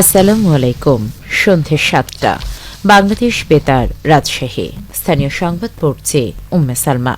আসসালামু আলাইকুম। সন্ধে সাতটা। বাংলাদেশ বেতার রাজশাহী। স্থানীয় সংবাদ পড়ছে উম্মে সালমা।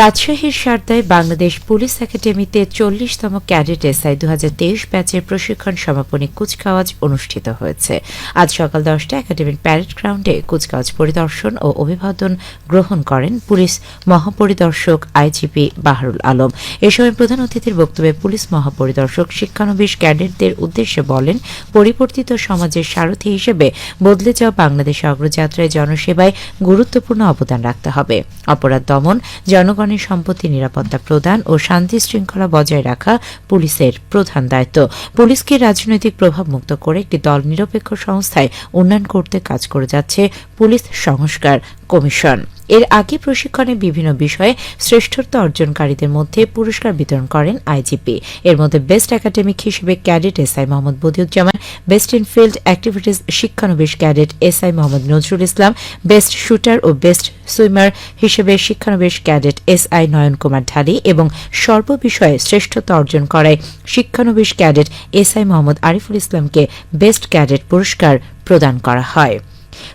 রাজশাহীর সারদায় বাংলাদেশ পুলিশ একাডেমিতে চল্লিশতম ক্যাডেট এসআই দু হাজার তেইশ ব্যাচের প্রশিক্ষণ সমাপনী কুচকাওয়াজ অনুষ্ঠিত হয়েছে। আজ সকাল দশটা একাডেমির প্যারেড গ্রাউন্ডে কুচকাওয়াজ পরিদর্শন ও অভিবাদন গ্রহণ করেন পুলিশ মহাপরিদর্শক আইজিপি বাহারুল আলম। এ সময় প্রধান অতিথির বক্তব্যে পুলিশ মহাপরিদর্শক শিক্ষানবিশ ক্যাডেটদের উদ্দেশ্যে বলেন, পরিবর্তিত সমাজের সারথী হিসেবে বদলে যাওয়া বাংলাদেশ অগ্রযাত্রায় জনসেবায় গুরুত্বপূর্ণ অবদান রাখতে হবে। অপরাধ দমন, জনগণ জনগণের সম্পত্তি নিরাপত্তা প্রদান ও শান্তি শৃঙ্খলা বজায় রাখা পুলিশের প্রধান দায়িত্ব। পুলিশকে রাজনৈতিক প্রভাব মুক্ত করে একটি দল নিরপেক্ষ সংস্থায় উন্নয়ন করতে কাজ করে যাচ্ছে পুলিশ সংস্কার কমিশন। এর আগে প্রশিক্ষণে বিভিন্ন বিষয়ে শ্রেষ্ঠত্ব অর্জনকারীদের মধ্যে পুরস্কার বিতরণ করেন আইজিপি। এর মধ্যে বেস্ট একাডেমিক হিসেবে cadet SI Mohammad Badiuzzaman, best in field activities শিক্ষানবিশ cadet S I Mohammad Nazrul Islam, best shooter O best swimmer হিসেবে শিক্ষানবিশ ক্যাডেট এসআই নয়ন কুমার ঢালি এবং সর্ববিষয়ে শ্রেষ্ঠত্ব অর্জন করায় শিক্ষানবিশ cadet S I Mohammad Ariful ইসলামকে বেস্ট ক্যাডেট পুরস্কার প্রদান করা হয়।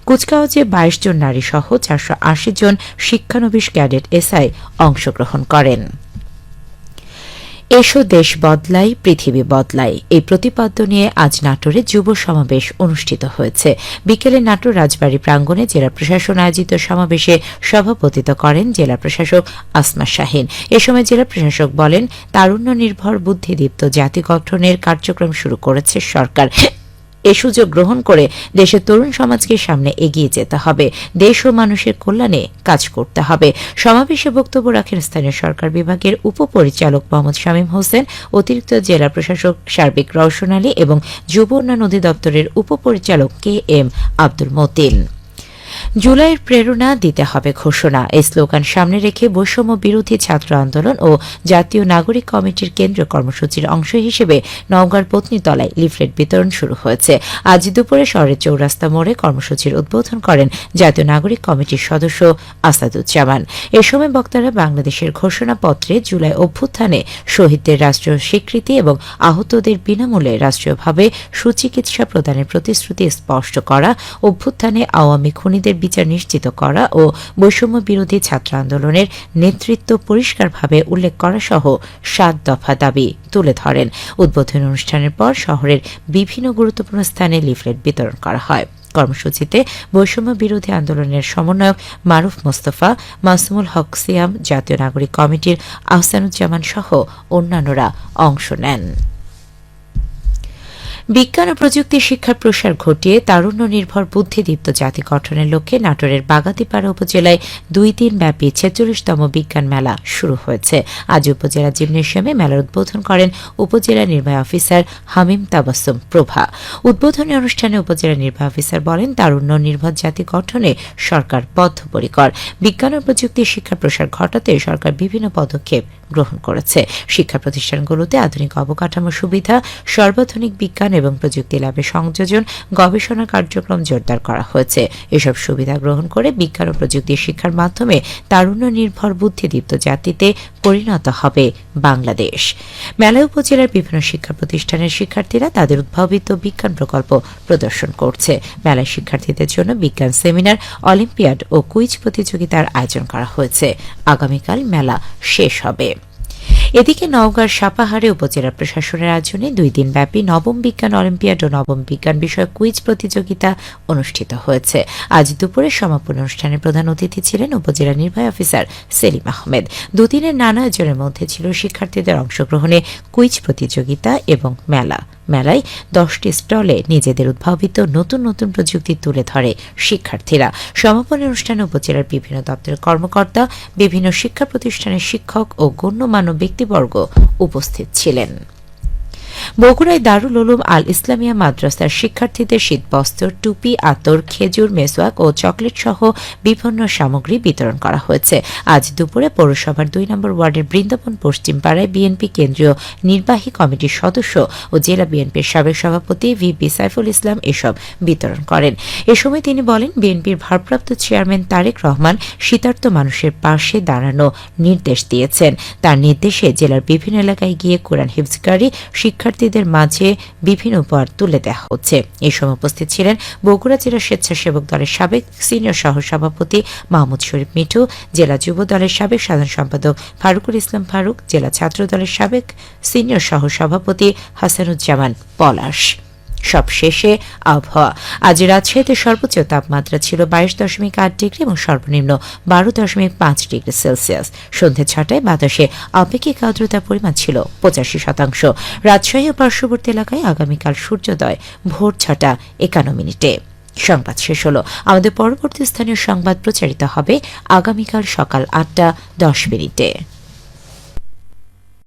কুচকাওয়াজে বাইশ জন নারী সহ চারশো আশি জন শিক্ষানবিশ ক্যাডেট এসআই অংশগ্রহণ করেন। এসো দেশ বদলাই, পৃথিবী বদলাই। এই প্রতিপাদ্য নিয়ে আজ নাটোরে যুব সমাবেশ অনুষ্ঠিত হয়েছে। বিকেলে নাটোর রাজবাড়ী প্রাঙ্গণে জেলা প্রশাসন আয়োজিত সমাবেশে সভাপতিত্ব করেন জেলা প্রশাসক আসমা শাহিন। এ সময় জেলা প্রশাসক বলেন, তারুণ্য নির্ভর বুদ্ধিদীপ্ত জাতি গঠনের কার্যক্রম শুরু করেছে সরকার। এ সুযোগ গ্রহণ করে দেশের তরুণ সমাজকে সামনে এগিয়ে যেতে হবে। দেশ ও মানুষের কল্যাণে কাজ করতে হবে। সমাবেশে বক্তব্য রাখেন স্থানীয় সরকার বিভাগের উপপরিচালক মোহাম্মদ শামীম হোসেন, অতিরিক্ত জেলা প্রশাসক সার্বিক রওশন আলী এবং যুব উন্নয়ন অধিদপ্তরের উপপরিচালক কে এম আব্দুল মতিন। জুলাইয়ের প্রেরণা দিতে হবে ঘোষণা। এই স্লোগান সামনে রেখে বৈষম্য বিরোধী ছাত্র আন্দোলন ও জাতীয় নাগরিক কমিটির কেন্দ্রীয় কর্মসূচির অংশ হিসেবে নওগাঁর পত্নীতলায় লিফলেট বিতরণ শুরু হয়েছে। আজ দুপুরে শহরের চৌরাস্তা মোড়ে কর্মসূচির উদ্বোধন করেন জাতীয় নাগরিক কমিটির সদস্য আসাদুজ্জামান। এ সময় বক্তারা বাংলাদেশের ঘোষণাপত্রে জুলাই অভ্যুত্থানে শহীদদের রাষ্ট্রীয় স্বীকৃতি এবং আহতদের বিনামূল্যে রাষ্ট্রীয়ভাবে সুচিকিৎসা প্রদানের প্রতিশ্রুতি স্পষ্ট করা, অভ্যুত্থানে আওয়ামী খুনিদের বিচার নিশ্চিত করা ও বৈষম্য বিরোধী ছাত্র আন্দোলনের নেতৃত্ব পরিষ্কারভাবে উল্লেখ করা সহ সাত দফা দাবি তুলে ধরেন। উদ্বোধন অনুষ্ঠানের পর শহরের বিভিন্ন গুরুত্বপূর্ণ স্থানে লিফলেট বিতরণ করা হয়। কর্মসূচিতে বৈষম্য বিরোধী আন্দোলনের সমন্বয়ক মারুফ মোস্তফা, মাসুমুল হক সিয়াম, জাতীয় নাগরিক কমিটির আহসানুজ্জামান সহ অন্যান্যরা অংশ নেন। বিজ্ঞান ও প্রযুক্তি শিক্ষার প্রসার ঘটিয়ে তারুণ্য নির্ভর বুদ্ধিদীপ্ত জাতি গঠনের লক্ষ্যে নাটোরের বাগাতিপাড়া উপজেলায় দুই দিন ব্যাপী ছেচল্লিশতম বিজ্ঞান মেলা শুরু হয়েছে। আজ উপজেলা জিমনেশিয়ামে মেলার উদ্বোধন করেন উপজেলা নির্বাহী অফিসার হামিম তাবাসুম প্রভা। উদ্বোধনী অনুষ্ঠানে উপজেলা নির্বাহী অফিসার বলেন তারুণ্য নির্ভর জাতি গঠনে সরকার বদ্ধপরিকর। বিজ্ঞান ও প্রযুক্তি শিক্ষার প্রসার ঘটাতে সরকার বিভিন্ন পদক্ষেপ গ্রহণ করেছে। শিক্ষা প্রতিষ্ঠানগুলোতে আধুনিক অবকাঠামো সুবিধা, সর্বাধুনিক বিজ্ঞান এবং প্রযুক্তি ল্যাবে সংযোজন, গবেষণা কার্যক্রম জোরদার করা হয়েছে। এসব সুবিধা গ্রহণ করে বিজ্ঞান ও প্রযুক্তি শিক্ষার মাধ্যমে তারুণ্য নির্ভর বুদ্ধিদীপ্ত জাতিতে পরিণত হবে বাংলাদেশ। মেলা উপজেলার বিভিন্ন শিক্ষা প্রতিষ্ঠানের শিক্ষার্থীরা তাদের উদ্ভাবিত বিজ্ঞান প্রকল্প প্রদর্শন করছে। মেলায় শিক্ষার্থীদের জন্য বিজ্ঞান সেমিনার, অলিম্পিয়াড ও কুইজ প্রতিযোগিতার আয়োজন করা হয়েছে। আগামীকাল মেলা শেষ হবে। এদিকে নওগাঁর সাপাহারে উপজেলা প্রশাসনের আয়োজনে দুই দিন ব্যাপী নবম বিজ্ঞান অলিম্পিয়াড ও নবম বিজ্ঞান বিষয়ক কুইজ প্রতিযোগিতা অনুষ্ঠিত হয়েছে। আজ দুপুরে সমাপন অনুষ্ঠানে প্রধান অতিথি ছিলেন উপজেলা নির্বাহী অফিসার সেলিম আহমেদ। দুদিনের নানা আয়োজনের মধ্যে ছিল শিক্ষার্থীদের অংশগ্রহণে কুইজ প্রতিযোগিতা এবং মেলা। মেলায় দশটি স্টলে নিজেদের উদ্ভাবিত নতুন নতুন প্রযুক্তি তুলে ধরে শিক্ষার্থীরা। সমাপনী অনুষ্ঠানে উপজেলার বিভিন্ন দপ্তরের কর্মকর্তা, বিভিন্ন শিক্ষা প্রতিষ্ঠানের শিক্ষক ও গণ্যমান্য ব্যক্তিবর্গ উপস্থিত ছিলেন। বগুড়ায় দারুল উলুম আল ইসলামিয়া মাদ্রাসার শিক্ষার্থীদের শীতবস্ত্র, টুপি, আতর, খেজুর মেসোয়াক ও চকলেট সহ বিভিন্ন সামগ্রী বিতরণ করা হয়েছে। আজ দুপুরে পৌরসভার দুই নম্বর ওয়ার্ডের বৃন্দাবন পশ্চিম পাড়ায় বিএনপি কেন্দ্রীয় নির্বাহী কমিটির সদস্য ও জেলা বিএনপির সাবেক সভাপতি ভিপি সাইফুল ইসলাম এসব বিতরণ করেন। এ সময় তিনি বলেন, বিএনপির ভারপ্রাপ্ত চেয়ারম্যান তারেক রহমান শীতার্থ মানুষের পাশে দাঁড়ানো নির্দেশ দিয়েছেন। তার নির্দেশে জেলার বিভিন্ন এলাকায় গিয়ে কোরআন হিফজকারী শিক্ষা শিক্ষার্থীদের মাঝে বিভিন্ন উপহার তুলে দেওয়া হচ্ছে। এই সময় উপস্থিত ছিলেন বগুড়া জেলা স্বেচ্ছাসেবক দলের সাবেক সিনিয়র সহসভাপতি মাহমুদ শরীফ মিঠু, জেলা যুব দলের সাবেক সাধারণ সম্পাদক ফারুকুল ইসলাম ফারুক, জেলা ছাত্র দলের সাবেক সিনিয়র সহসভাপতি হাসানুজ্জামান পলাশ। সব শেষে আবহাওয়া। আজ রাজশাহীতে সর্বোচ্চ তাপমাত্রা ছিল বাইশ দশমিক আট ডিগ্রি এবং সর্বনিম্ন বারো দশমিক পাঁচ ডিগ্রি সেলসিয়াস। সন্ধে ছটায় বাতাসে আপেক্ষিক আর্দ্রতার পরিমাণ ছিল পঁচাশি শতাংশ। রাজশাহী ও পার্শ্ববর্তী এলাকায় আগামীকাল সূর্যোদয়, ভোর ছটা একান্ন মিনিটে। সংবাদ শেষ হলো। আমাদের পরবর্তী স্থানীয় সংবাদ প্রচারিত হবে আগামীকাল সকাল আটটা দশ মিনিটে।